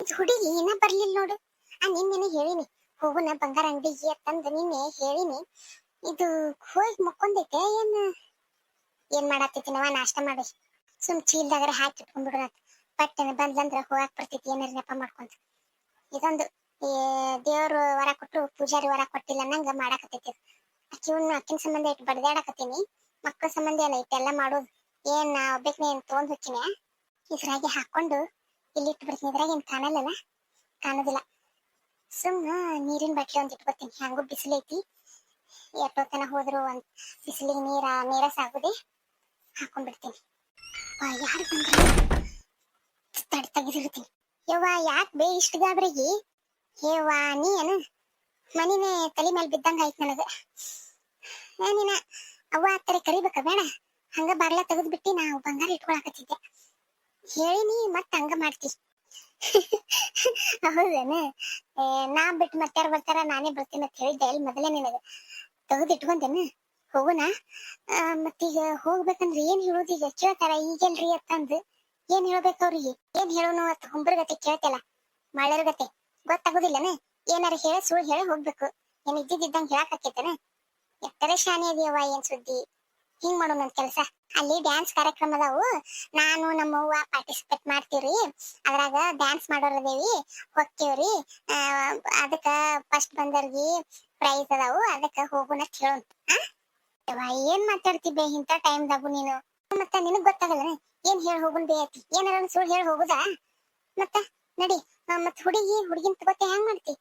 ಇದ್ ಏನ ಬರಲಿಲ್ಲ ನೋಡು. ಆ ನಿನ್ನೆ ಹೇಳಿನಿ. ಹೋಗುನ ಬಂಗಾರ ಅಂಗಡಿಗೆ ಅಂತಂದ ನಿನ್ನೆ ಹೇಳಿನಿ. ಇದು ಹೋಗಿ ಮಕ್ಕೊಂದೈತೆ, ಏನ್? ಏನ್ ಮಾಡತ್ತೈತಿ ನಾವ ನಾಷ್ಟ ಮಾಡಿ. ಸುಮ್ ಚೀಲ್ದಾಗ್ರ ಹಾಕಿ ಇಟ್ಕೊಂಡ್ಬಿಡ್ರ ಪಟ್ಟನೆ ಬಂದ್ಲಂದ್ರ ಹೋಗಾಕ್ ಬರ್ತೈತಿ ಏನಾರ ನೆಪ ಮಾಡ್ಕೊಂತ. ಇದೊಂದು ದೇವ್ರು ವರ ಕೊಟ್ಟು ಪೂಜಾರಿ ವರ ಕೊಟ್ಟಿಲ್ಲ ನಂಗ ಮಾಡಾಕತ್ತೈತಿ ಅಕ್ಕಿವನ್ನು ಅಕ್ಕಿನ ಸಂಬಂಧ ಇಟ್ಟು ಬಡ್ದಾಡಕತ್ತೀನಿ. ಮಕ್ಕಳ ಸಂಬಂಧ ಎಲ್ಲ ಇಟ್ಟೆಲ್ಲ ಮಾಡೋದು. ಏನ್ ನಾ ಏನ್ ತಗೊಂಡ್ ಹೋಗ್ತೀನಿ ಇದ್ರಾಗೆ ಹಾಕೊಂಡು ಇಲ್ಲಿ ಇಟ್ಟು ಬಿಡ್ತೀನಿ. ಇದ್ರಾಗ ಏನ್ ಕಾಣಲ್ಲಲ್ಲ? ಕಾಣೋದಿಲ್ಲ. ಸುಮ್ಮ ನೀರಿನ ಬಟ್ಟೆ ಒಂದ್ ಇಟ್ಕೋತೀನಿ. ಹಂಗೂ ಬಿಸಿಲೈತಿ ಎಷ್ಟೋ ತನ ಹೋದ್ರು ಒಂದ್ ಬಿಸಿಲಿಗೆ ನೀರ ನೀರ ಸಾಗುದಿ ಹಾಕೊಂಡ್ಬಿಡ್ತೀನಿ. ಯಾರು ಬಂದ್ರು? ತಡಿ ತೆಗೆದಿಡ್ತೀನಿ ಯವ್ವ, ಯಾಕೆ ಬೇ ಇಷ್ಟ ಗಾಬ್ರಿಗೆ? ಹೇವ್ವ ನೀ ಏನು ಮನಿನೇ ತಲೆ ಮೇಲೆ ಬಿದ್ದಂಗ ಆಯ್ತು ನನಗ. ನೀನ ಅವ್ವ ಆತರ ಕರಿಬೇಕ ಬೇಡ. ಹಂಗ ಬಾಗ್ಲ ತೆಗೆದ್ ಬಿಟ್ಟಿ ನಾವು ಬಂಗಾರ ಇಟ್ಕೊಳಕತ್ತಿದ್ದೆ. ಹೇಳಿನಿ ಮತ್ತ ಹಂಗ ಮಾಡ್ತಿ. ಹೌದೇನ? ನಾ ಬಿಟ್ಟು ಮತ್ತಾರ ಬರ್ತಾರ, ನಾನೇ ಬರ್ತೀನಿ ಅಂತ ಹೇಳಿದ್ದೆ. ಇಲ್ಲಿ ಮೊದಲೇ ನಿನಗೆ ತೆಗೆದು ಇಟ್ಕೊಂತೇನ ಹೋಗುಣ ಮತ್ತೀಗ ಹೋಗ್ಬೇಕಂದ್ರೆ ಏನ್ ಹೇಳೋದು ಈಗ? ಕೇಳ್ತಾರ ಈಗೇನ್ರಿ ಅಂತಂದು ಏನ್ ಹೇಳ್ಬೇಕು ಅವ್ರಿಗೆ? ಏನ್ ಹೇಳೋನು ಗತೆ ಹುಂಬರ್ಗತೆ ಕೇಳ್ತಲ್ಲ ಗತೆ. ಗೊತ್ತಾಗುದಿಲ್ಲನ? ಏನಾರ ಹೇಳ, ಸುಳ್ಳು ಹೇಳಿ ಹೋಗ್ಬೇಕು. ಏನ್ ಇದ್ದಿದ್ದಂಗ ಹೇಳಾಕತ್ತೇನ ಎತ್ತರೆ ಶಾನೆ ಇದೆಯವ್ವ ಏನ್ ಸುದ್ದಿ? ಹಿಂಗ್ ನನ್ ಕೆಲ್ಸ. ಅಲ್ಲಿ ಡ್ಯಾನ್ಸ್ ಕಾರ್ಯಕ್ರಮ ಅದಾವು. ನಾನು ನಮ್ಮ ಅವ್ವ ಪಾರ್ಟಿಸಿಪೇಟ್ ಮಾಡ್ತೀವ್ರಿ. ಅದ್ರಾಗ ಡ್ಯಾನ್ಸ್ ಮಾಡೋರದೇವಿ ಆ, ಅದಕ್ಕ ಫಸ್ಟ್ ಬಂದವ್ರಿಗೆ ಪ್ರೈಸ್ ಅದಾವು. ಅದಕ್ಕ ಹೋಗುನ ಹೇಳೋಣ ಏನ್ ಮಾತಾಡ್ತಿ ಬೇ ಇಂಥ ಟೈಮ್ದಾಗು ನೀನು? ಮತ್ತ ನಿನಗ್ ಗೊತ್ತಾಗಲ್ಲ ಏನ್ ಹೇಳಿ ಹೋಗುನ್ ಬೇ ಐತಿ ಏನಾರ ಸುಳ್ಳು ಹೇಳಿ ಹೋಗುದಾ? ಮತ್ತ ನಡಿ ಆ, ಮತ್ ಹುಡುಗಿ ಹುಡುಗಿನ ತಗೋತೆ ಹೆಂಗ್ ಮಾಡ್ತಿ?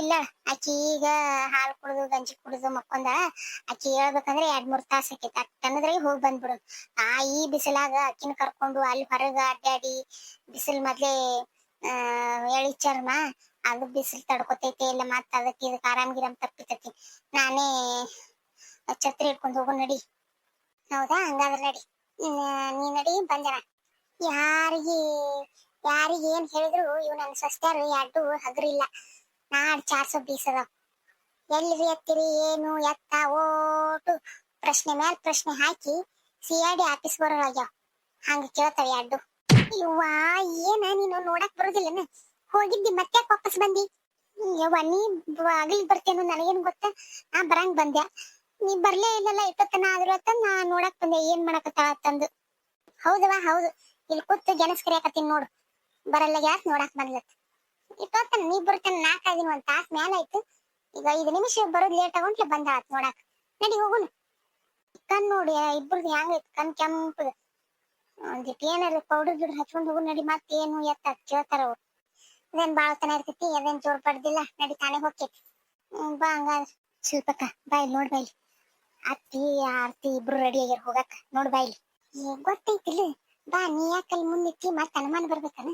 ಇಲ್ಲ, ಆಕಿ ಈಗ ಹಾಲು ಕುಡಿದು, ಗಂಜಿ ಕುಡಿದು ಮಕ್ಕೊಂದ ಆಕಿ ಹೇಳ್ಬೇಕಂದ್ರೆ ಎರಡ್ ಮೂರ್ ತಾಸ ಆಕೈತಿ ಅಟ್ಟನ್ನದ್ರಾಗ ಹೋಗಿ ಬಂದ್ಬಿಡು. ಆ ಈ ಬಿಸಿಲಾಗ ಅಕ್ಕಿನ ಕರ್ಕೊಂಡು ಅಲ್ಲಿ ಹೊರಗ ಅಡ್ಡಾಡಿ ಬಿಸಿಲ್ ಮೊದ್ಲೇ, ಆ ಎಳಿ ಚರ್ಮ, ಅದು ಬಿಸಿಲ್ ತಡ್ಕೊತೈತಿ, ಇಲ್ಲ ಮತ್ತ ಅದಕ್ಕೆ ಇದಕ್ಕೆ ಆರಾಮ್ ಗಿರಾಮ್ ತಪ್ಪಿತೈತಿ. ನಾನೇ ಛತ್ರಿ ಹಿಡ್ಕೊಂಡು ಹೋಗು, ನಡಿ. ಹೌದಾ? ಹಂಗಾದ್ರೆ ನಡಿ. ನೀ ನಡಿ ಬಂದನ ಯಾರಿಗೆ ಯಾರಿಗೆ ಏನ್ ಹೇಳಿದ್ರು ಇವ್ ನನ್ ಸಸ್ತ್ಯಾರು ಎರಡು ಹಗರಿಲ್ಲ. ನಾಡ್ ಚಾರ್ಸೋ ಬೀಸದ. ಎಲ್ರಿ ಎತ್ತಿರಿ, ಏನು ಎತ್ತ, ಓಟು. ಪ್ರಶ್ನೆ ಮೇಲೆ ಪ್ರಶ್ನೆ ಹಾಕಿ ಸಿ ಆರ್ ಡಿ ಆಫೀಸ್ ಬರೋಳಾಗ್ಯಾವ ಹಂಗ ಕೇಳ್ತಾವ ಎರಡು ಇವ್ವ ಏನ ನೀನು ನೋಡಕ್ ಬರೋದಿಲ್ಲನ ಹೋಗಿದ್ದಿ, ಮತ್ತೆ ವಾಪಸ್ ಬಂದಿ? ಯವ್ವ, ನೀ ಅಗಲಿ ಬರ್ತೇನು ನನಗೇನು ಗೊತ್ತ? ನಾ ಬರಂಗ್ ಬಂದ್ಯಾ ನೀ ಬರ್ಲೇ ಇಲ್ಲಲ್ಲ, ಇಟ್ಟತನ ಆದ್ರೂ ಅಂತ ನಾ ನೋಡಕ್ ಬಂದೆ. ಏನ್ ಮಾಡಕತ್ತಾಳ ಅಂತಂದು. ಹೌದವಾ ಹೌದು. ಇಲ್ಲಿ ಕೂತು ಗೆಣಸ್ ಕರಿಯಾಕತ್ತೀನಿ ನೋಡು. ಬರಲ್ಲ ಯಾಕೆ ನೋಡಕ್ ಬಂದ್ಲತ್? ಇಟ್ಟೋತನ ನೀ ಬರ್ತೇನೆ ನಾಲ್ಕೈದಿನ ಒಂದ್ ತಾಸ್ ಮ್ಯಾಲ ಆಯ್ತು. ಈಗ ಐದು ನಿಮಿಷ ಬರೋದ್ ಲೇಟ್ ಆಗೊಂಟ್ಲೆ ಬಂದ ಆತ್ ನೋಡಾಕ. ನಡಿ ಹೋಗುನು. ಕಣ್ ನೋಡಿ ಇಬ್ಬರದು ಹೆಂಗೈತಿ ಕಣ್ ಕೆಂಪದ ಒಂದಿಟ್ಟು ಏನಾರ ಪೌಡರ್ ಗಿಡ ಹಚ್ಕೊಂಡು ಹೋಗು ನಡಿ, ಮತ್ತೇನು ಎತ್ತ ಕೇಳ್ತಾರ ಅವ್ರು. ಅದೇನ್ ಬಾಳ ತನ ಇರ್ತೈತಿ, ಅದೇನ್ ಜೋರ್ ಪಡ್ದಿಲ್ಲ ನಡಿ ತಾನೇ ಹೋಗ್ತೈತಿ ಬಾ ಹಂಗಾದ್ರ. ಶಿಲ್ಪಕ್ಕ ಬಾಯ್ ನೋಡ್ ಬಾಯ್ಲಿ ಅತ್ತಿ, ಆರ್ತಿ ಇಬ್ರು ರೆಡಿ ಆಗ್ಯಾರ ಹೋಗಾಕ. ನೋಡ್ ಬಾಯ್ಲಿ ಗೊತ್ತೈತಿಲ್ಲ? ಬಾ, ನೀ ಯಾಕಲ್ಲಿ ಮುಂದಿತ್ತಿ ಮತ್ತೆ ಅನುಮಾನ ಬರ್ಬೇಕನ?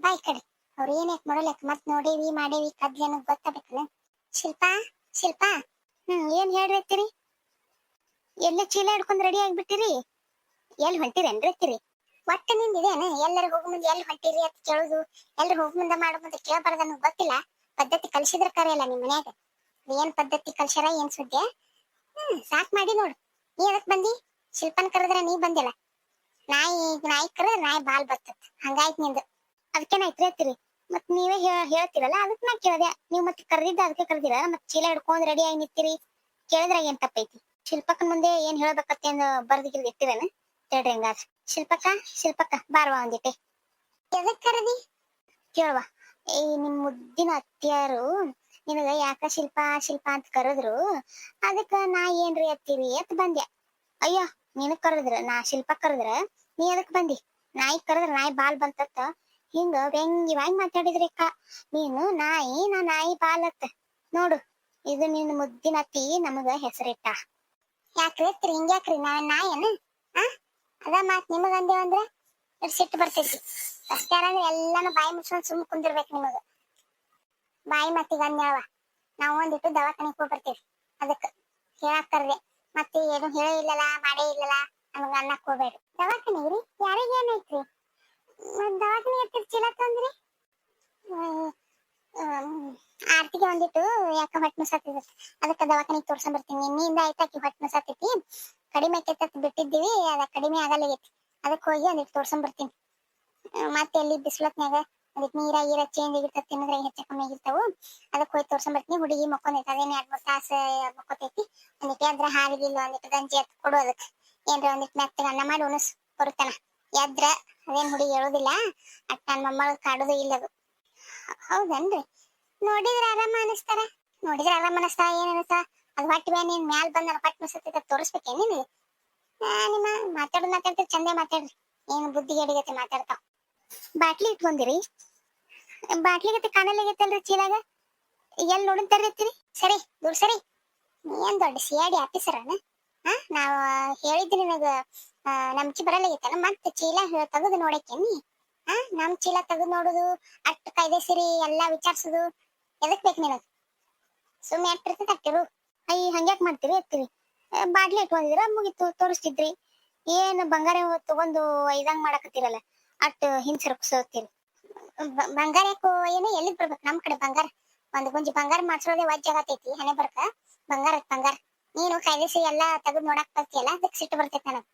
ಬಾಯ್ ಕಡೆ. ಅವ್ರ ಏನ್ ಯಾಕೆ ಮಾಡಲಕ್ ಮತ್ ನೋಡೇವಿ, ಮಾಡೇವಿ, ಕದ್ಲಿ ಅನ್ನೋದು ಗೊತ್ತಾಗ್ಬೇಕಲ್ಲ? ಶಿಲ್ಪಾ ಶಿಲ್ಪಾ. ಹ್ಮ್, ಏನ್ ಹೇಳ್ರಿ ಎಲ್ಲ ಚೀಲ ಹಿಡ್ಕೊಂಡ್ ರೆಡಿ ಆಗ್ಬಿಟ್ಟಿರಿ? ಎಲ್ಲಿ ಹೊಂಟಿರೇನ್ರಿ ಒಟ್ಟ ನಿಂದಿದೇನ? ಎಲ್ಲರ ಹೋಗ್ ಮುಂದೆ ಎಲ್ಲಿ ಹೊಂಟಿರಿ ಅಂತ ಕೇಳುದು? ಎಲ್ರು ಹೋಗ್ ಮುಂದೆ ಮಾಡೋ ಮುಂದೆ ಕೇಳಬಾರ್ದ ಅನ್ನೋದು ಗೊತ್ತಿಲ್ಲ. ಪದ್ಧತಿ ಕಲ್ಸಿದ್ರ ಕರೆಯಲ್ಲ ನಿಮ್ ಮನ್ಯಾಗ. ಏನ್ ಪದ್ಧತಿ ಕಲ್ಸ್ಯಾರ ಏನ್ ಸುದ್ದಿ ಹ್ಮ್, ಸಾಕ್ ಮಾಡಿ ನೋಡು. ನೀ ಅದಕ್ ಬಂದಿ? ಶಿಲ್ಪನ್ ಕರೆದ್ರ ನೀ ಬಂದಿಲ್ಲ. ನಾಯಿ ನಾಯಿ ಕರೆದ್ರ ನಾಯಿ ಬಾಲ್ ಬರ್ತದ ಹಂಗಾಯ್ತು ನಿಂದು. ಅದಕ್ಕೇನಾಯ್ತು ಹೇಳ್ತೀರಿ ಮತ್ ನೀವೇ ಹೇಳ್ತೀರಲ್ಲ ಅದಕ್ಕೆ ನಾ ಕೇಳಿದೆ. ನೀವ್ ಮತ್ತೆ ಕರೆದಿದ್ದ ಅದಕ್ಕೆ ಕರೆದಿರ. ಮತ್ ಚೀಲ ಹಿಡ್ಕೊಂಡ್ ರೆಡಿ ಆಗಿ ನಿಂತಿರಿ. ಕೇಳಿದ್ರ ಏನ್ ತಪ್ಪೈತಿ? ಶಿಲ್ಪಕ್ಕ ಮುಂದೆ ಏನ್ ಹೇಳ್ಬೇಕತ್ತೆ ಅಂದ್ ಗಿರ್ದು ಇಟ್ಟಿರೇನ ಹೇಳ್ರಿ ಹಂಗಾರ ಶಿಲ್ಪಕ್ಕ ಶಿಲ್ಪಕ್ಕ, ಬಾರ್ವಾ ಒಂದಿಟ್ಟೆ. ಎದಕ್ ಕರದಿ? ಕೇಳುವ. ಈ ನಿಮ್ ಮುದ್ದಿನ ಅತ್ತಿಯಾರು. ನಿನಗ ಯಾಕ ಶಿಲ್ಪ ಶಿಲ್ಪ ಅಂತ ಕರೆದ್ರು. ಅದಕ್ಕ ನಾ ಏನ್ರಿ ಅತ್ತೀರಿ ಅತ್ ಬಂದ್ಯ ಅಯ್ಯೋ, ನಿನಗ್ ಕರೆದ್ರ. ನಾ ಶಿಲ್ಪ ಕರೆದ್ರ. ನೀ ಅದಕ್ ಬಂದಿ? ನಾಯಿ ಕರೆದ್ರ, ನಾಯಿ ಬಾಲ್ ಬಂತತ್ತ ಹಿಂಗ ವ್ಯಂಗ್ಯವಾಗಿ ಮಾತಾಡಿದ್ರಿ ಅಕ್ಕ. ನೀನು ನಾಯಿ, ನಾ ನಾಯಿ ಬಾಲತ್ ನೋಡು, ಇದು ನಿನ್ನ ಮುದ್ದಿನ ಅತ್ತಿ, ನಮಗ ಹೆಸರಿಟ್ಟ. ಯಾಕ್ರಿ ಹಿಂಗ್ಯಾಕ್ರಿ ನಾ ನಾಯನ? ಅದ ಮಾತ್ ನಿಮಗ ಅಂದೇವಂದ್ರ ಎಷ್ಟ್ ಸಿಟ್ಟು ಬರ್ತೈತಿ ಅಷ್ಟೇ ಅಂದ್ರೆ ಎಲ್ಲಾನು ಬಾಯಿ ಮುಚ್ಕೊಂಡ್ ಸುಮ್ ಕುಂದಿರ್ಬೇಕು ನಿಮಗ. ಬಾಯಿ ಮತ್ತಿಗೆ ಅಂದ್ಯಾವ. ನಾವು ಒಂದಿಟ್ಟು ದವಾಖಾನಿಗೆ ಹೋಗಿ ಬರ್ತೀವಿ ಅದಕ್ಕ ಹೇಳಕ್ ಮತ್ತೆ ಏನು ಹೇಳೇ ಇಲ್ಲಲ್ಲ, ಮಾಡೇ ಇಲ್ಲಲ್ಲ, ನಮಗ ಅನ್ನಕ್ ಹೋಗ್ಬೇಡ್ರಿ. ದವಾಖಾನಿಗ್ರಿ ಯಾರಿಗ ಏನೈತ್ರಿ ಮತ್ ದವಾಖಾನೆ ಎತ್ತಿರ್ ಚೀಲ ತಂದ್ರಿ ಆರ್ತಿಗೆ ಒಂದಿಟ್ಟು ಯಾಕ ಹೊಟ್ಟೆ ನುಸಾತಿದ ಅದಕ್ಕೆ ದವಾಖಾನಿಗೆ ತೋರ್ಸಂಡ್ ಬರ್ತೀನಿ. ನಿನ್ನಿಂದ ಆಯ್ತಾಕಿ ಹೊಟ್ಟೆ ನುಸಾತೈತಿ. ಕಡಿಮೆ ಆಕೈತಿ ಬಿಟ್ಟಿದ್ದೀವಿ, ಅದ ಕಡಿಮೆ ಆಗಲ್ಲ ಅದಕ್ಕೆ ಹೋಗಿ ಅದಕ್ಕೆ ತೋರ್ಸಂಡ್ ಬರ್ತೀನಿ. ಮತ್ತೆ ಎಲ್ಲಿ ಬಿಸಿಲತ್ನಾಗ ಅದಕ್ಕೆ ನೀರ ಗೀರ ಚೇಂಜ್ ಆಗಿರ್ತದೆ ತಿನ್ನದ್ರೆ ಹೆಚ್ಚು ಕಮ್ಮಿ ಆಗಿರ್ತಾವು. ಅದಕ್ಕೆ ಹೋಗಿ ತೋರ್ಸ್ಕೊಂಬರ್ತೀನಿ ಹುಡುಗಿ ಮಕ್ಕೊಂದೈತೆ. ಅದೇನು ಎರಡು ಮೂರು ತಾಸು ಮಕ್ಕೋತೈತಿ. ಒಂದಿಟ್ಟು ಅದ್ರ ಹಾಲಿಗಿಲ್ಲ ಒಂದಿಟ್ಟು ಗಂಜಿ ಎತ್ತು ಕೊಡು ಅದಕ್ಕೆ ಏನ್ರ ಒಂದಿಟ್ಟು ಮೆತ್ತಗೆ ಅನ್ನ ಮಾಡಿ ಉಣಸ್ ಬರುತ್ತಾನ. ಎದ್ರ ಅದೇನ್ ಹುಡುಗಿ ಹೇಳೋದಿಲ್ಲ. ಅಟ್ ನನ್ನ ಮೊಮ್ಮಗಳು ಕಾಡೋದು ಇಲ್ಲ ಅದು ಹ- ಹೌದನ್ರಿ? ನೋಡಿದ್ರೆ ಆರಾಮ ಅನಿಸ್ತಾರ. ನೋಡಿದ್ರ ಆರಾಮ ಮನಸ್ತ ಏನ್ ಅನಿಸ್ತಾ ಅದು ಹೊಟ್ಟಿ ಬೇ ನೀನ್ ಮ್ಯಾಲ್ ಬಂದ ಹೊಟ್ಟೆ ಅನಿಸ್ತೈತೆ ತೋರಿಸ್ಬೇಕೇನ್ ನೀನು ನಿಮ್ಮ ಮಾತಾಡ್ ಮಾತಾಡ್ತೀರಿ ಚಂದೇ ಮಾತಾಡ್ರಿ. ಏನು ಬುದ್ಧಿ ಗಡಿಗತ್ತೆ ಮಾತಾಡ್ತಾವ ಬಾಟ್ಲಿ ಇಟ್ಕೊಂಡಿರಿ ಬಾಟ್ಲಿ ಗತ್ತೆ ಕಾಣಲಾಗೈತಲ್ರಿ ಚೀಲಾಗ? ಎಲ್ಲಿ ನೋಡಿನ ತರ್ತೀರಿ ಸರಿ, ದೂರ ಸರಿ. ಏನ್ ದೊಡ್ಡ ಸಿ ಐ ಡಿ ಆಫೀಸರನ ಹಾ ನಾವ್ ಹೇಳಿದ್ದು ನಿನಗ ನಮ್ಚಿ ಬರಲಾಗೈತಲ್ಲ ಮತ್ತೆ ಚೀಲ ತೆಗೆದು ನೋಡಕ್ಕೆ ನೀ? ಹಾ ನಮ್ ಚೀಲ ತೆಗೆದು ನೋಡುದು ಅಟ್ ಕಾಯ್ದೆಸಿರಿ ಎಲ್ಲಾ ವಿಚಾರಿಸುದು. ಎದಕ್ ಬೇಕು ನಿನಗ? ಸುಮ್ಮನೆ ಅಟ್ಟಿರ್ತೈತೆ ಅಟ್ಟಿರು ಅಯ್ಯ ಹಂಗ್ಯಾಕ್ ಮಾಡ್ತೀರಿ? ಎತ್ತೀರಿ. ಬಾಟ್ಲಿ ಇಟ್ಕೊಂಡಿದ್ರ ಮುಗಿತು, ತೋರಿಸ್ತಿದ್ರಿ. ಏನ್ ಬಂಗಾರ ತಗೊಂಡು ಇದಂಗ್ ಮಾಡಾಕತ್ತೀರಲ್ಲ, ಅಟ್ ಹಿಂಸರ್ಸೋತೀರಿ ಬಂಗಾರ ಯಾಕೋ, ಏನೋ ಎಲ್ಲಿ ಬರ್ಬೇಕು? ನಮ್ ಕಡೆ ಬಂಗಾರ, ಒಂದ್ ಗುಂಜಿ ಬಂಗಾರ ಮಾಡ್ಸೋದೇ ವಜ್ಜ ಆಗತೈತಿ, ಹಣೆ ಬರ್ಕ. ಬಂಗಾರ ಬಂಗಾರ. ನೀನು ಕಾಯ್ದೆಸಿ ಎಲ್ಲಾ ತೆಗೆದು ನೋಡಕ್ ಬರ್ತೀಯಲ್ಲ ಅದಕ್ಕೆ ಸಿಟ್ಟು ಬರ್ತೈತೆ ನನಗ್.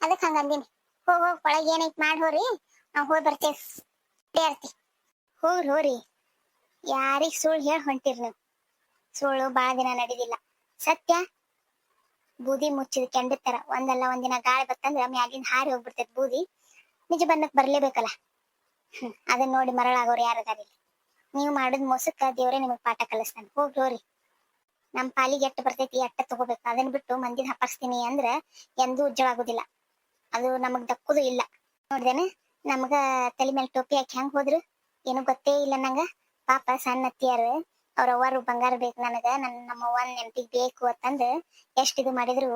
ಅದಕ್ಕೆ ಹಂಗ ಅಂದೀನಿ. ಹೋಗ್ ಹೋಗ್ ಒಳಗ್ ಏನೈತ್ ಮಾಡಿ ಹೋರಿ. ನಾವ್ ಹೋಗಿ ಬರ್ತೇವ್. ಹೋಗ್ರಿ ಹೋರಿ ಯಾರಿಗ್ ಸುಳ್ಳು ಹೇಳಿ ಹೊಂಟಿರ್ ನೀವು? ಸುಳ್ಳು ಬಹಳ ದಿನ ನಡೆದಿಲ್ಲ ಸತ್ಯ? ಬೂದಿ ಮುಚ್ಚಿದ ಕೆಂಡ ತರ. ಒಂದಲ್ಲ ಒಂದಿನ ಗಾಳಿ ಬತ್ತಂದ್ರ ಮ್ಯಾಗಿನ ಹಾರಿ ಹೋಗ್ಬಿಡ್ತೈತಿ ಬೂದಿ. ನಿಜ ಬಂದಕ್ ಬರ್ಲೇಬೇಕಲ್ಲ? ಅದನ್ನ ನೋಡಿ ಮರಳಾಗೋರು ಯಾರದಾರಿ ನೀವು ಮಾಡಿದ ಮೋಸಕ್ಕ ದೇವರೇ ನಿಮಗ್ ಪಾಠ ಕಲಿಸ್ತಾನೆ. ಹೋಗ್ರಿ ನಮ್ ಪಾಲಿಗೆ ಎಟ್ಟು ಬರ್ತೈತಿ ಎಟ್ಟ ತಗೋಬೇಕು? ಅದನ್ನ ಬಿಟ್ಟು ಮಂದಿನ ಹಪ್ಪರ್ಸ್ತೀನಿ ಅಂದ್ರ ಎಂದೂ ಉಜ್ಜಳಾಗುದಿಲ್ಲ ಅದು ನಮಗ್ ದಕ್ಕುದು ಇಲ್ಲ. ನೋಡ್ದೇನೆ? ನಮಗ ತಲೆ ಮೇಲೆ ಟೋಪಿ ಹಾಕಿ ಹೆಂಗ್ ಹೋದ್ರು? ಏನು ಗೊತ್ತೇ ಇಲ್ಲ ನಂಗ. ಪಾಪ ಸಣ್ಣ ಅತ್ತಿಯಾರು ಅವ್ರ ಅವ್ವಾರು ಬಂಗಾರ ಬೇಕು ನನಗ, ನನ್ ನಮ್ಮ ನೆನಪಿಗ್ ಬೇಕು ಅಂತಂದ್ ಎಷ್ಟ್ ಇದು ಮಾಡಿದ್ರು.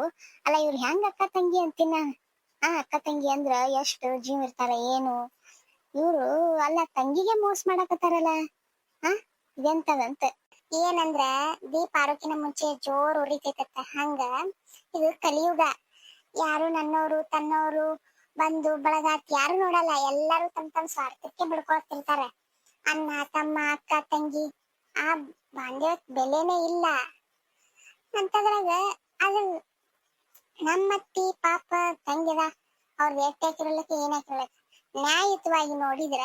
ಅಲ್ಲ ಇವ್ರು ಹೆಂಗ್ ಅಕ್ಕ ತಂಗಿ ಅಂತಿನ? ಆ ಅಕ್ಕ ತಂಗಿ ಅಂದ್ರ ಎಷ್ಟ್ ಜೀವ ಇರ್ತಾರ ಏನು? ಇವ್ರು ಅಲ್ಲ ತಂಗಿಗೆ ಮೋಸ ಮಾಡಕತ್ತಾರಲ್ಲ. ಆ ಇದೆಂತದಂತ. ಏನಂದ್ರ ದೀಪ ಆರೋಕಿನ ಮುಂಚೆ ಜೋರ್ ಉರಿತೈತತ್ತ ಹಂಗ ಇದು ಕಲಿಯುಗ. ಯಾರು ನನ್ನವರು ತನ್ನವರು ಬಂದು ಬಳಗಾತ್ ಯಾರು ನೋಡಲ್ಲ. ಎಲ್ಲರೂ ತಮ್ಮ ತಮ್ಮ ಸ್ವಾರ್ಥಕ್ಕೆ ಬಿಡ್ಕೊಳ್ತಿರ್ತಾರೆ ಅಣ್ಣ, ತಮ್ಮ, ಅಕ್ಕ, ತಂಗಿ. ಆ ಬಾಂಧವ್ಯಕ್ ಬೆಲೆನೇ ಇಲ್ಲ. ಅಂತದ್ರಾಗ ಅದು ನಮ್ಮತ್ತಿ ಪಾಪ, ತಂಗಿದ ಅವ್ರ ಎಟ್ಟು ಹಾಕಿರಲಿಕ್ಕೆ ಏನ್ ಹಾಕಿರ್ಲಿಕ್ಕೆ ನ್ಯಾಯಯುತವಾಗಿ ನೋಡಿದ್ರ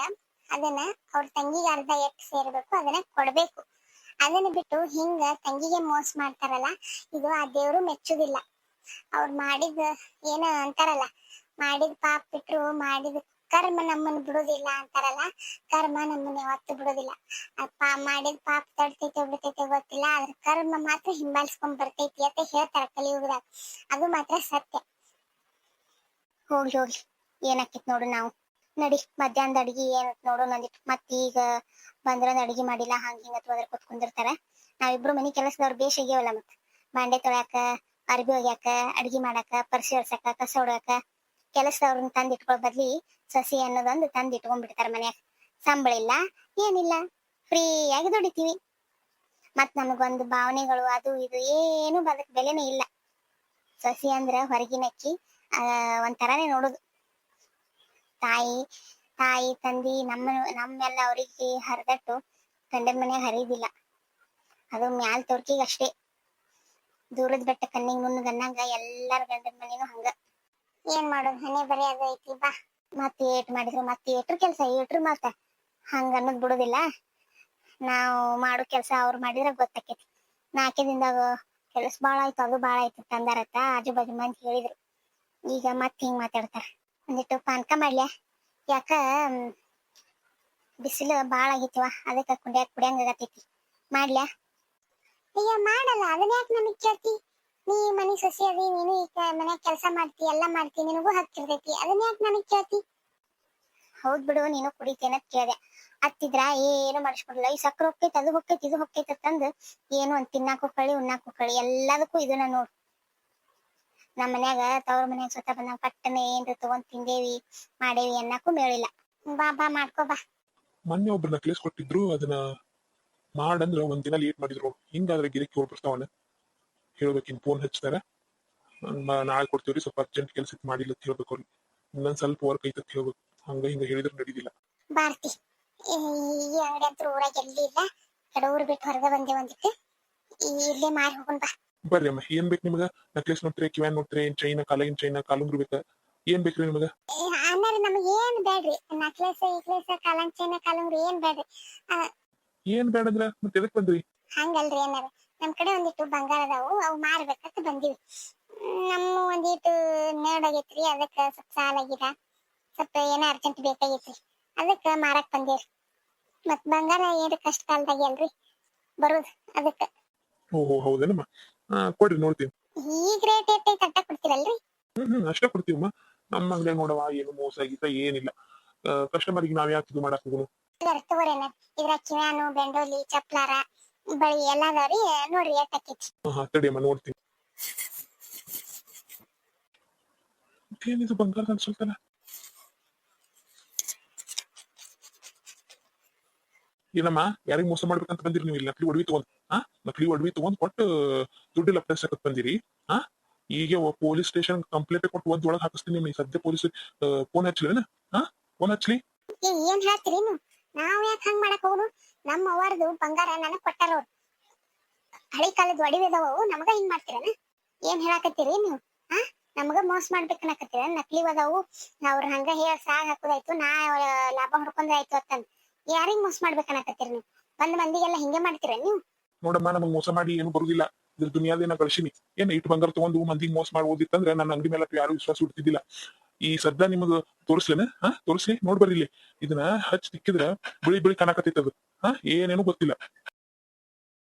ಅದನ್ನ ಅವ್ರ ತಂಗಿಗೆ ಅರ್ಧ ಎಷ್ಟು ಸೇರ್ಬೇಕು, ಅದನ್ನ ಕೊಡ್ಬೇಕು. ಅದನ್ನ ಬಿಟ್ಟು ಹಿಂಗ ತಂಗಿಗೆ ಮೋಸ ಮಾಡ್ತಾರಲ್ಲ, ಇದು ಆ ದೇವ್ರು ಮೆಚ್ಚುದಿಲ್ಲ. ಅವ್ರು ಮಾಡಿದ ಏನ ಅಂತಾರಲ್ಲ, ಮಾಡಿದ ಪಾಪ ಬಿಟ್ರು, ಮಾಡಿದ ಕರ್ಮ ನಮ್ಮನ್ನ ಬಿಡುದಿಲ್ಲ ಅಂತಾರಲ್ಲ, ಕರ್ಮ ನಮ್ಮನ್ನ ಯಾವತ್ತು ಬಿಡುದಿಲ್ಲ. ಅಪ್ಪ ಮಾಡಿದ ಪಾಪ ತಡ್ತೈತೆ ಬಿಡ್ತೈತೆ ಗೊತ್ತಿಲ್ಲ ಅದ್ರ ಕರ್ಮ ಮಾತ್ರ ಹಿಂಬಾಲಿಸ್ಕೊಂಡ್ ಬರ್ತೈತಿ ಅಂತ ಹೇಳ್ತಾರ ಕಲಿಯುಗದಾಗ. ಅದು ಮಾತ್ರ ಸತ್ಯ. ಹೋಗ್ಲಿ ಹೋಗ್ಲಿ ಏನಾಕಿತ್ ನೋಡು ನಾವು. ನಡಿ, ಮಧ್ಯಾಹ್ನದ ಅಡಿಗೆ ಏನ್ ನೋಡು ನಂದಿಟ್ಟು ಮತ್ತ್ ಈಗ ಬಂದ್ರಂದ್ ಅಡಿಗೆ ಮಾಡಿಲ್ಲ, ಹಂಗ ಹಿಂಗ ಹೋದ್ರ ಕುತ್ಕೊಂಡಿರ್ತಾರ. ನಾವಿಬ್ರು ಮನಿ ಕೆಲಸದವ್ರು ಬೇಷ್ ಆಗ್ಯಾವಲ್ಲ ಮತ್ ಬಾಂಡೆ ತೊಳ್ಯಾಕ, ಅರ್ಬಿ ಒಗ್ಯಾಕ, ಅಡಿಗೆ ಮಾಡಾಕ, ಪರ್ಸಿ ಒರ್ಸಾಕ ಕಸ ಹೊಡ್ಯಾಕ, ಕೆಲಸದವ್ರನ್ನ ತಂದ್ ಇಟ್ಕೊಳ್ ಬದ್ಲಿ ಸಸಿ ಅನ್ನೋದೊಂದು ತಂದು ಇಟ್ಕೊಂಡ್ಬಿಡ್ತಾರ ಸಂಬಳ ಇಲ್ಲ, ಏನಿಲ್ಲ, ಫ್ರೀಯಾಗಿ ದುಡಿತೀವಿ. ಮತ್ ನಮಗೊಂದು ಭಾವನೆಗಳು ಅದು ಇದು ಏನು ಬದಕ್ ಬೆಲೆನೇ ಇಲ್ಲ. ಸಸಿ ಅಂದ್ರ ಹೊರಗಿನಕ್ಕಿ ಒಂಥರಾನೇ ನೋಡುದು. ತಾಯಿ ತಾಯಿ, ತಂದಿ, ನಮ್ಮ, ನಮ್ಮೆಲ್ಲ ಅವ್ರಿಗೆ ಹರಿದಟ್ಟು ಗಂಡನ ಮನ್ಯಾಗ ಹರಿದಿಲ್ಲ ಅದು ಮ್ಯಾಲ್ ತೋರ್ಕಿಗೆ ಅಷ್ಟೇ. ದೂರದ ಬೆಟ್ಟ ಕಣ್ಣಿಗೆ ಮುನ್ನುಗನ್ನಂಗ ಎಲ್ಲಾರ ಗಂಡನ ಮನೇನು ಹಂಗ. ಏನ್ ಮಾಡೋದು ಹನಿ ಬರೀ ಅದು ಐತಿ ಬಾ. ಮತ್ತೆ ಏಟ್ ಮಾಡಿದ್ರು, ಮತ್ತೆ ಏಟ್ರ ಕೆಲಸ, ಏಟ್ರ ಮಾತ ಹಂಗ ಅನ್ನೋದ್ ಬಿಡುದಿಲ್ಲ. ನಾವು ಮಾಡೋ ಕೆಲಸ ಅವ್ರು ಮಾಡಿದ್ರ ಗೊತ್ತಾಕೇತಿ. ನಾಲ್ಕೇ ದಿನದಾಗ ಕೆಲಸ ಬಾಳ ಆಯ್ತು, ಅದು ಬಾಳ ಆಯ್ತು ತಂದಾರತ್ತ, ಆಜು ಬಾಜು ಮಂದಿ ಹೇಳಿದ್ರು. ಈಗ ಮತ್ತೆ ಹಿಂಗ್ ಮಾತಾಡ್ತಾರ. ಒಂದಿಟ್ಟು ಪಾನಕ ಮಾಡ್ಲ್ಯಾ? ಯಾಕ ಬಿಸಿಲು ಬಾಳ ಆಗೈತಿವ ಅದಕ್ಕೆ ಕುಡಿಯಾಕ ಕುಡಿಯಂಗ ಆಗತೈತಿ. ಮಾಡ್ಲ್ಯಾ? ಅಯ್ಯ, ಮಾಡಲ್ಲ ಅದನ್ನ ಯಾಕೆ ನಮಗ್ ಕೇಳ್ತಿ? ನೀ ಮನಿ ಸೊಸಿ ಅದಿ, ನೀನು ಈಗ ಮನ್ಯಾಗ ಕೆಲಸ ಮಾಡ್ತಿ, ಎಲ್ಲ ಮಾಡ್ತಿ, ನಿನಗೂ ಹತ್ತಿರ್ತೈತಿ ಅದನ್ನ ಯಾಕೆ ನನಗ್ ಕೇಳ್ತಿ? ಹೌದ್ ಬಿಡು, ನೀನು ಕುಡಿತೇನ ಕೇಳ್ದೆ. ಹತ್ತಿದ್ರ ಏನು ಮಾಡಿಸ್ಕೊಡಲ್ಲ ಈ ಸಕ್ಕರೆ ಹೊಕ್ಕೈತಿ, ಅದು ಹೊಕ್ಕೈತಿ, ಇದು ಹೊಕ್ಕೈತಿ ಅಂತಂದು ಏನು ಒಂದ್ ತಿನ್ನಾಕು ಕಳಿ, ಉಣ್ಣಾಕು ಕಳಿ, ಎಲ್ಲದಕ್ಕೂ ಇದನ್ನ ನೋಡು. ನಮ್ಮ ಮನ್ಯಾಗ ತವ್ರ ಮನ್ಯಾಗ ಸ್ವತಃ ಬಂದಾಗ ಪಟ್ಟನೆ ಏನ್ರ ತಗೊಂಡ್ ತಿಂದೇವಿ, ಮಾಡೇವಿ ಅನ್ನಕ್ಕೂ ಮೇಳಿಲ್ಲ. ಬಾ ಬಾ, ಮಾಡ್ಕೋ, ಬಾ. ಮೊನ್ನೆ ಒಬ್ರು ಕೊಟ್ಟಿದ್ರು, ಅದನ್ನ ಮಾಡಂದ್ರ ಒಂದ್ ದಿನ ಲೇಟ್ ಮಾಡಿದ್ರು. ಹಿಂಗಾದ್ರೆ ಗಿರಿಕಿ ಹೋಗಿ ಬರ್ತಾವನ ಹೇಳ್ಬೇಕಿನ್ ಫೋನ್ ಹಚ್ತಾರೆ ನಾಳೆ ಕೊಡ್ತೀವ್ರಿ ಸ್ವಲ್ಪ ಅರ್ಜೆಂಟ್ ಕೆಲಸ ಮಾಡಿಲ್ಲ ಅಂತ ಹೇಳ್ಬೇಕು ಅವ್ರಿಗೆ ಇನ್ನೊಂದ್ ಸ್ವಲ್ಪ ವರ್ಕ್ ಐತೆ ಅಂತ ಹೇಳ್ಬೇಕು. ಹಂಗ ಹಿಂಗ ಹೇಳಿದ್ರೆ ನಡೀದಿಲ್ಲ. ಭಾರತಿ ಈ ಅಂಗಡಿ ಅಂತ ಊರಾಗ ಎಲ್ಲಿ ಇಲ್ಲ? ಕಡೂರ್ ಬಿಟ್ಟು ಹೊರಗೆ ಬಂದೆ ಒಂದಿಟ್ಟು ಇಲ್ಲೇ ಮಾರಿ ಹೋಗೋಣ ಬಾ. ಬರ್ರಿ ಅಮ್ಮ ಏನ್ ಬೇಕು ನಿಮ್ಗ? ನಕ್ಲೇಸ್ ನೋಡ್ತೀರಿ ಕಿವ್ಯಾನ್ ನೋಡ್ತೀರಿ ಏನ್ ಚೈನ ಕಾಲಾಗಿನ ಚೈನ ಕಾಲುಂಗ್ರು ಬೇಕಾ? ಏನ್ ಬೇಕ್ರಿ ನಿಮಗ? ನಮಗೆ ಏನ್ ಬೇಡ್ರಿ? ನಕ್ಲೆಸ್ ಇಕ್ಲೆಸ್ ಚೈನಾ ಕಾಲುಂಗ್ರು ಏನ್ ಬೇಡ್ರಿ? ಏನ್ ಬೇಡಂದ್ರ? ಮತ್ತೆ ಎದಕ್ ಬಂದ್ರಿ? ಹಂಗಲ್ರಿ ಏನಾರ ನಮ್ ಕಡೆ ಒಂದಿಟ್ಟು ಬಂಗಾರ ಅದಾವು ಅವು ಮಾರ್ಬೇಕಂತ ಬಂದಿವಿ. ನಮ್ಮ ಒಂದಿಟ್ಟು ನೇಡಾಗೈತ್ರಿ ಅದಕ್ಕ ಸ್ವಲ್ಪ ಸಾಲ ಆಗಿದ ಸ್ವಲ್ಪ ಏನೋ ಅರ್ಜೆಂಟ್ ಬೇಕಾಗೈತ್ರಿ. ಅದಕ್ಕ ಮಾರಕ್ ಬಂದೇವ್ರಿ. ಮತ್ ಬಂಗಾರ ಏನ್ ಕಷ್ಟ ಕಾಲದಾಗ ಅಲ್ರಿ ಬರುದು ಅದಕ್ಕ. ಓಹೋ ಹೌದೇನಮ್ಮ? ಕೊಡ್ರಿ ನೋಡ್ತೀನಿ. ಈಗ ರೇಟ್ ಎಷ್ಟೈತೆ ಕಟ್ಟ ಕೊಡ್ತೀರಲ್ರಿ? ಹ್ಮ್ ಹ್ಮ್ ಅಷ್ಟೇ ಕೊಡ್ತೀವಮ್ಮ. ನಮ್ಮ ಅಂಗಡಿ ನೋಡವ ಏನು ಮೋಸ ಗೀಸ ಏನಿಲ್ಲ. ಕಸ್ಟಮರ್ಗೆ ನಾವ್ ಯಾಕೆ ಇದು ಮಾಡಕ್ ಹೋಗುನು? ಇದರ ತಗೋರಿ ಅಣ್ಣ. ಇದ್ರ ಕಿವ್ಯಾನು ಬೆಂಡೋಲಿ ಚಪ್ಲಾರ ಬಳಿ ಎಲ್ಲ ಅದಾವ್ರಿ ನೋಡ್ರಿ ಎಷ್ಟ್ ಆಕೈತಿ. ಹಾ ತಡಿಯಮ್ಮ ನೋಡ್ತೀನಿ. ಏನಿದು ಬಂಗಾರ ಅನ್ಸುತ್ತಲ್ಲ ಏನಮ್ಮ ಯಾರಿಗ್ ಮೋಸ ಮಾಡ್ಬೇಕಂತ ಬಂದಿರಿ ನೀವು ಇಲ್ಲಿ? ನಕಲಿ ಒಡವಿ ತಗೊಂಡ್ ಹಾ? ನಕಲಿ ಒಡವಿ ತಗೊಂಡ್ ಕೊಟ್ಟು ದುಡ್ಡು ಲಪ್ಟಾಸಕತ್ ಬಂದಿರಿ ಹಾ? ಈಗ ಪೊಲೀಸ್ ಸ್ಟೇಷನ್ ಕಂಪ್ಲೇಂಟ್ ಕೊಟ್ಟು ಒಂದ್ ಒಳಗ್ ಹಾಕಿಸ್ತೀನಿ ನಿಮ್ಗೆ. ಸದ್ಯ ಪೊಲೀಸ್ ಫೋನ್ ಹಚ್ಲೇನ ಹಾ? ಫೋನ್ ಹಚ್ಲಿ? ಏನ್ ಹೇಳ್ತೀರಿ ನೀವು? ಯಾಕೆ ಹಂಗ್ ಮಾಡಕ್ ಹೋಗುನು ನಮ್ಮ ಅವ್ವಾರ್ದು ಬಂಗಾರ ನನಗ್ ಕೊಟ್ಟಾರ ಅವ್ರು. ಹಳಿ ಕಾಲದ ಒಡವೆ ಅದಾವು ನಮಗ ಹಿಂಗ್ ಮಾಡ್ತೀರನ? ಏನ್ ಹೇಳಾಕತ್ತೀರಿ ನೀವು? ಹಾ ನಮಗ ಮೋಸ ಮಾಡ್ಬೇಕನ್ನಕತ್ತೀರ ನಕಲಿ ಅದಾವು. ಅವ್ರ ಹಂಗ ಹೇಳ ಸಾಗ್ ಹಾಕೋದಾಯ್ತು, ನಾ ಲಾಭ ಹೊಡ್ಕೊಂಡ್ರಾಯ್ತು ಅಂತಂದ್ ಯಾರಿಗ್ ಮೋಸ ಮಾಡ್ಬೇಕನ್ನಕತ್ತೀರಿ ನೀವು? ಒಂದ್ ಮಂದಿಗೆಲ್ಲ ಹಿಂಗೆ ಮಾಡ್ತೀರ ನೀವು? ನೋಡಮ್ಮ, ನಮಗ್ ಮೋಸ ಮಾಡಿ ಏನು ಬರುದಿಲ್ಲ. ಇದ್ರ ದುನಿಯಾದೇನ ಕಳಿಸಿನಿ. ಏನ್ ಇಟ್ ಬಂಗಾರ ತಗೊಂಡು ಮಂದಿಗೆ ಮೋಸ ಮಾಡ್ಬೋದಿತ್ತಂದ್ರೆ ನನ್ನ ಅಂಗಡಿ ಮೇಲೆ ಯಾರು ವಿಶ್ವಾಸ ಇಡ್ತಿದ್ದಿಲ್ಲ ಈ ಸದ್ದ ನಿಮಗ ತೋರಿಸ್ಲೇನ? ಹಾ ತೋರಿಸ್ಲಿ, ನೋಡ್ ಬರ್ರಿ ಇಲ್ಲಿ. ಇದನ್ನ ಹಚ್ ತಿಕ್ಕಿದ್ರ ಬಿಳಿ ಬಿಳಿ ಕಾಣಕತ್ತೈತದು ಹಾ ಏನೇನು ಗೊತ್ತಿಲ್ಲ.